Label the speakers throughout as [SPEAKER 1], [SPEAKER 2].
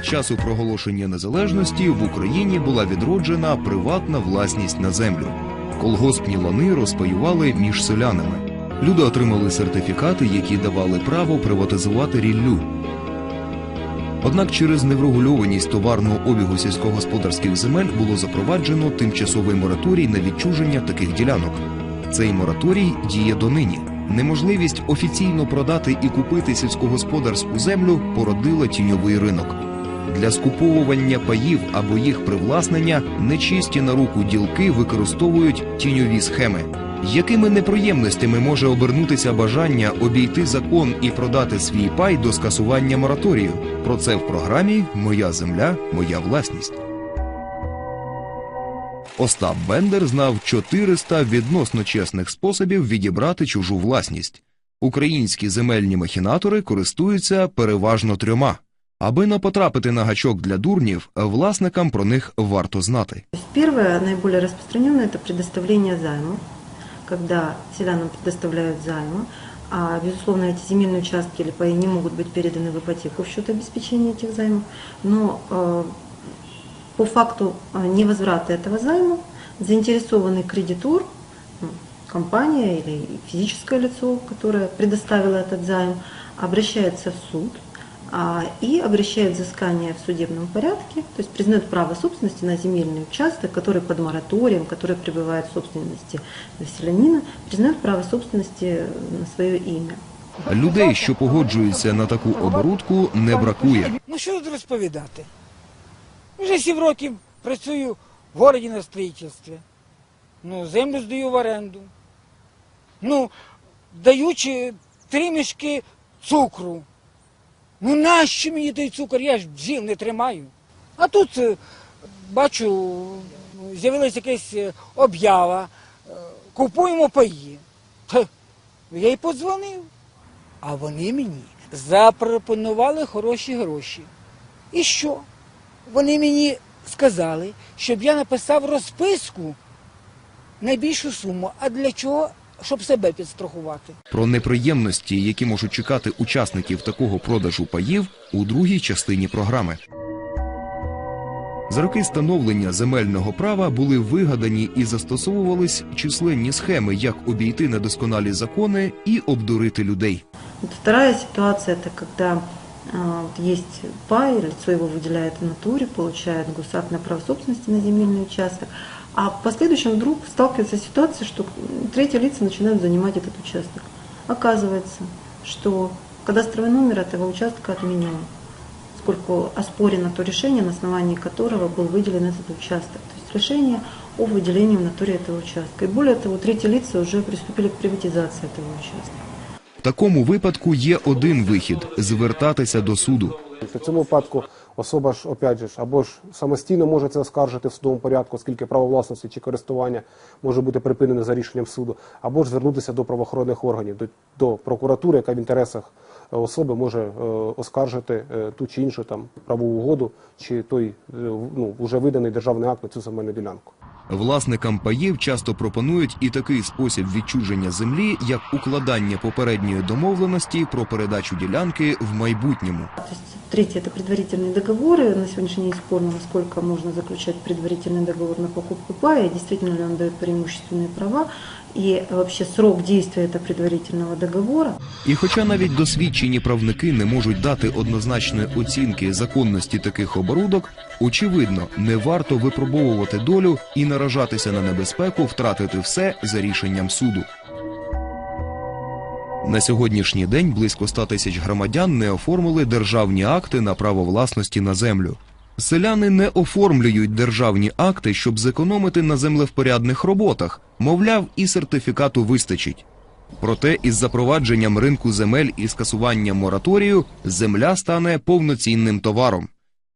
[SPEAKER 1] часу проголошення незалежності в Україні була відроджена приватна власність на землю. Колгоспні лани розпаювали між селянами. Люди отримали сертифікати, які давали право приватизувати ріллю. Однак через неврегульованість товарного обігу сільськогосподарських земель було запроваджено тимчасовий мораторій на відчуження таких ділянок. Цей мораторій діє донині. Неможливість офіційно продати і купити сільськогосподарську землю породила тіньовий ринок. Для скуповування паїв або їх привласнення нечисті на руку ділки використовують тіньові схеми. Якими неприємностями може обернутися бажання обійти закон і продати свій пай до скасування мораторію? Про це в програмі Моя земля, моя власність. Остап Бендер знав 400 відносно чесних способів відібрати чужу власність. Українські земельні махінатори користуються переважно трьома. Аби не потрапити на гачок для дурнів, власникам про них варто знати.
[SPEAKER 2] То есть первое, наиболее распространенное, это предоставление займа, когда селянам предоставляют займы, а, безусловно, эти земельные участки или паи не могут быть переданы в ипотеку в счет обеспечения этих займов, но э, по факту э, невозврата этого займа заинтересованный кредитор, ну, компания или физическое лицо, которое предоставило этот займ, обращается в суд а, и обращает взыскание в судебном порядке, то есть признает право собственности на земельный участок, который под мораторием, который пребывает в собственности селянина, признает право собственности на свое имя.
[SPEAKER 1] Людей, що погоджуються на таку оборудку, не бракує.
[SPEAKER 3] Ну що тут розповідати? Вже сім років працюю в городі на строїтельстві. Ну, землю здаю в оренду. Ну, даючи три мішки цукру. Ну нащо мені той цукор? Я ж бджіл не тримаю. А тут е, бачу, з'явилася якась е, об'ява. е, Купуємо паї. Та, Я й подзвонив. А вони мені запропонували хороші гроші. І що? Вони мені сказали, щоб я написав розписку на більшу суму. А для чого? Щоб себе підстрахувати.
[SPEAKER 1] Про неприємності, які можуть чекати учасників такого продажу паїв, у другій частині програми. За роки становлення земельного права були вигадані і застосовувались численні схеми, як обійти недосконалі закони і обдурити людей.
[SPEAKER 2] Вот вторая ситуация – это когда а, вот есть пай, лицо его выделяет в натуре, получает гусак на право собственности на земельный участок, а в последующем вдруг сталкивается ситуация, что третьи лица начинают занимать этот участок. Оказывается, что кадастровый номер этого участка отменен, поскольку оспорено то решение, на основании которого был выделен этот участок. То есть решение о выделении в натуре этого участка. И более того, третьи лица уже приступили к приватизации этого участка.
[SPEAKER 1] В такому випадку є один вихід звертатися до суду.
[SPEAKER 4] В цьому випадку особа ж, опять же, або ж самостійно може це оскаржити в судовому порядку, оскільки право власності чи користування може бути припинене за рішенням суду, або ж звернутися до правоохоронних органів, до, до прокуратури, яка в інтересах е, особи може е, оскаржити е, ту чи іншу там правову угоду, чи той е, ну, вже виданий державний акт на цю земельну ділянку.
[SPEAKER 1] Власникам паїв часто пропонують і такий спосіб відчуження землі, як укладання попередньої домовленості про передачу ділянки в майбутньому.
[SPEAKER 2] То есть третье – это предварительные договоры. На сегодняшний день спорно, насколько можно заключать предварительный договор на покупку пая, и действительно ли он дает преимущественные права, И вообще срок действия этого предварительного договора.
[SPEAKER 1] І хоча навіть досвідчені правники не можуть дати однозначної оцінки законності таких оборудок, очевидно, не варто випробовувати долю і наражатися на небезпеку втратити все за рішенням суду. На сьогоднішній день близько 100 тисяч громадян не оформили державні акти на право власності на землю. Селяни не оформлюють державні акти, щоб зекономити на землевпорядних роботах. Мовляв, і сертифікату вистачить. Проте із запровадженням ринку земель і скасуванням мораторію земля стане повноцінним товаром.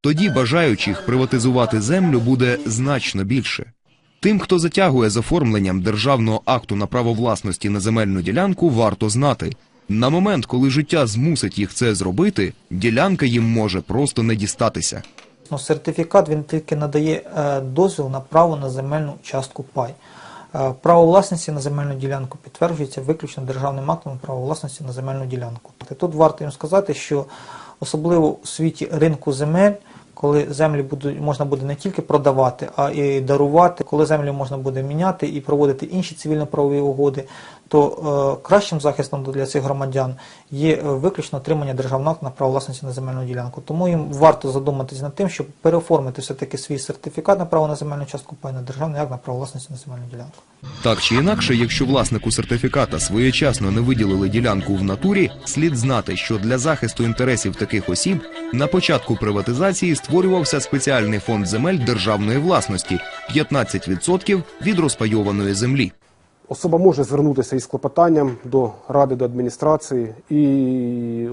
[SPEAKER 1] Тоді бажаючих приватизувати землю буде значно більше. Тим, хто затягує з оформленням державного акту на право власності на земельну ділянку, варто знати. На момент, коли життя змусить їх це зробити, ділянка їм може просто не дістатися.
[SPEAKER 5] Ну, сертифікат він тільки надає е, дозвіл на право на земельну частку пай. Е, Право власності на земельну ділянку підтверджується виключно державним актом право власності на земельну ділянку. Тут варто їм сказати, що особливо у світі ринку земель коли землі будуть можна буде не тільки продавати, а і дарувати, коли землі можна буде міняти і проводити інші цивільно-правові угоди, то е, кращим захистом для цих громадян є е, виключно отримання державного акту на право власності на земельну ділянку. Тому їм варто задуматись над тим, щоб переоформити все-таки свій сертифікат на право на земельну частку пай на державний акт на право власності на земельну ділянку.
[SPEAKER 1] Так чи інакше, якщо власнику сертифіката своєчасно не виділили ділянку в натурі, слід знати, що для захисту інтересів таких осіб на початку приватизації створювався спеціальний фонд земель державної власності 15% від розпайованої землі.
[SPEAKER 4] Особа може звернутися із клопотанням до ради до адміністрації, і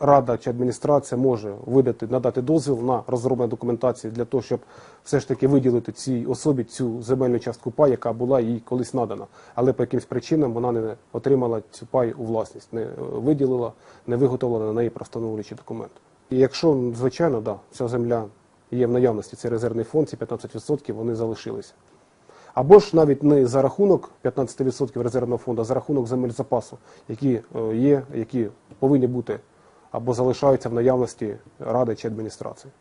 [SPEAKER 4] рада чи адміністрація може видати, надати дозвіл на розроблення документації для того, щоб все ж таки виділити цій особі цю земельну частку пай, яка була їй колись надана. Але по якимсь причинам вона не отримала цю пай у власність, не е, виділила, не виготовила на неї простановлюючий документ. І якщо, звичайно, да, ця земля є в наявності, цей резервний фонд, ці 15% вони залишилися. Або ж навіть не за рахунок 15% резервного фонду, а за рахунок земель запасу, які е, є, які повинні бути або залишаються в наявності ради чи адміністрації.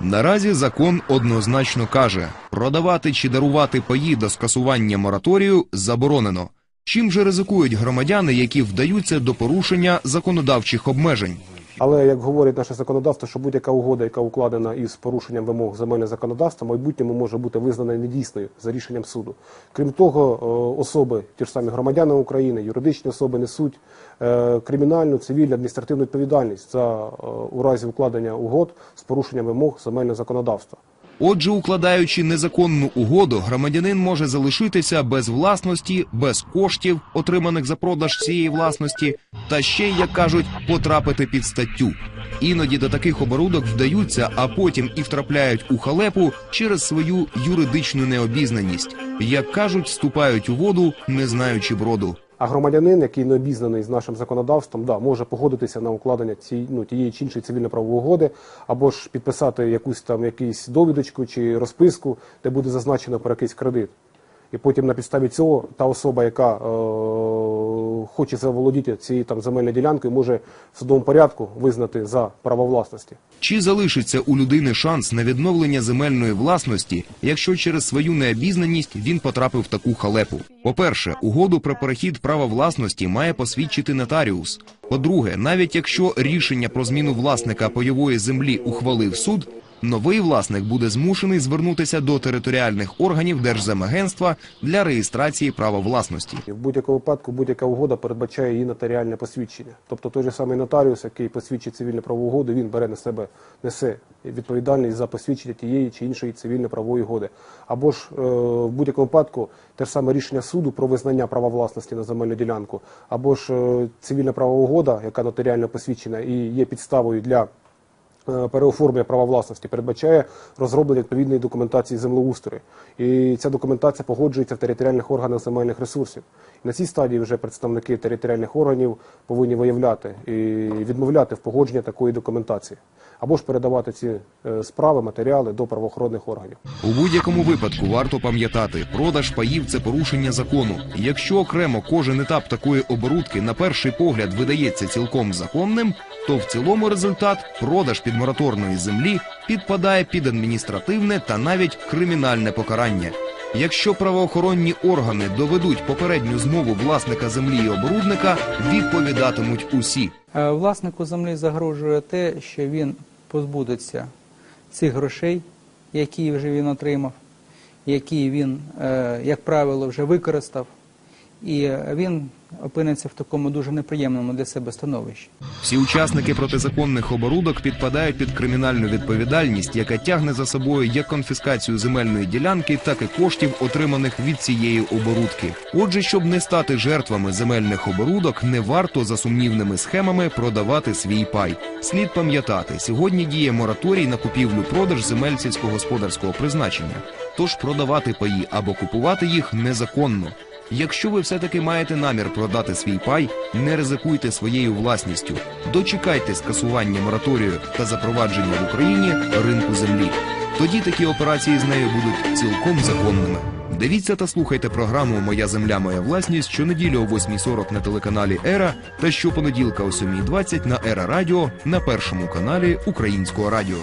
[SPEAKER 1] Наразі закон однозначно каже, продавати чи дарувати паї до скасування мораторію заборонено. Чим же ризикують громадяни, які вдаються до порушення законодавчих обмежень?
[SPEAKER 4] Але як говорить наше законодавство, що будь-яка угода, яка укладена із порушенням вимог земельного законодавства, в майбутньому може бути визнана недійсною за рішенням суду. Крім того, е, особи, ті ж самі громадяни України, юридичні особи несуть е, кримінальну, цивільну, адміністративну відповідальність за е, у разі укладення угод з порушенням вимог земельного законодавства.
[SPEAKER 1] Отже, укладаючи незаконну угоду, громадянин може залишитися без власності, без коштів, отриманих за продаж цієї власності, та ще, як кажуть, потрапити під статтю. Іноді до таких оборудок вдаються, а потім і втрапляють у халепу через свою юридичну необізнаність. Як кажуть, ступають у воду, не знаючи броду.
[SPEAKER 4] А громадянин, який не обізнаний з нашим законодавством, да, може погодитися на укладення ці, ну, тієї чи іншої цивільно-правової угоди, або ж підписати якусь там якусь довідочку чи розписку, де буде зазначено про якийсь кредит. І потім на підставі цього та особа, яка е, хоче заволодіти цією там земельною ділянкою, може в судовому порядку визнати за право власності.
[SPEAKER 1] Чи залишиться у людини шанс на відновлення земельної власності, якщо через свою необізнаність він потрапив в таку халепу? По-перше, угоду про перехід права власності має посвідчити нотаріус. По-друге, навіть якщо рішення про зміну власника пайової землі ухвалив суд, новий власник буде змушений звернутися до територіальних органів Держземагентства для реєстрації права власності.
[SPEAKER 4] В будь-якому випадку будь-яка угода передбачає її нотаріальне посвідчення. Тобто той же самий нотаріус, який посвідчить цивільну правову угоду, він бере на себе несе відповідальність за посвідчення тієї чи іншої цивільної правової угоди. Або ж е, в будь-якому випадку те ж саме рішення суду про визнання права власності на земельну ділянку, або ж е, цивільна правова угода, яка нотаріально посвідчена і є підставою для переоформлення права власності передбачає розроблення відповідної документації землеустрою. І ця документація погоджується в територіальних органах земельних ресурсів. І на цій стадії вже представники територіальних органів повинні виявляти і відмовляти в погодженні такої документації. Або ж передавати ці е, справи, матеріали до правоохоронних органів.
[SPEAKER 1] У будь-якому випадку варто пам'ятати, продаж паїв це порушення закону. Якщо окремо кожен етап такої оборудки на перший погляд видається цілком законним, то в цілому результат продаж підмораторної землі підпадає під адміністративне та навіть кримінальне покарання. Якщо правоохоронні органи доведуть попередню змову власника землі і оборудника, відповідатимуть усі.
[SPEAKER 6] Е, Власнику землі загрожує те, що він позбудеться цих грошей, які вже він отримав, які він, е, як правило, вже використав, і він опиниться в такому дуже неприємному для себе становищі.
[SPEAKER 1] Всі учасники протизаконних оборудок підпадають під кримінальну відповідальність, яка тягне за собою як конфіскацію земельної ділянки, так і коштів, отриманих від цієї оборудки. Отже, щоб не стати жертвами земельних оборудок, не варто за сумнівними схемами продавати свій пай. Слід пам'ятати, сьогодні діє мораторій на купівлю-продаж земель сільськогосподарського призначення. Тож продавати паї або купувати їх незаконно. Якщо ви все-таки маєте намір продати свій пай, не ризикуйте своєю власністю. Дочекайте скасування мораторію та запровадження в Україні ринку землі. Тоді такі операції з нею будуть цілком законними. Дивіться та слухайте програму Моя земля, моя власність щонеділі о 8.40 на телеканалі Ера та щопонеділка о 7.20 на Ера Радіо на першому каналі Українського радіо.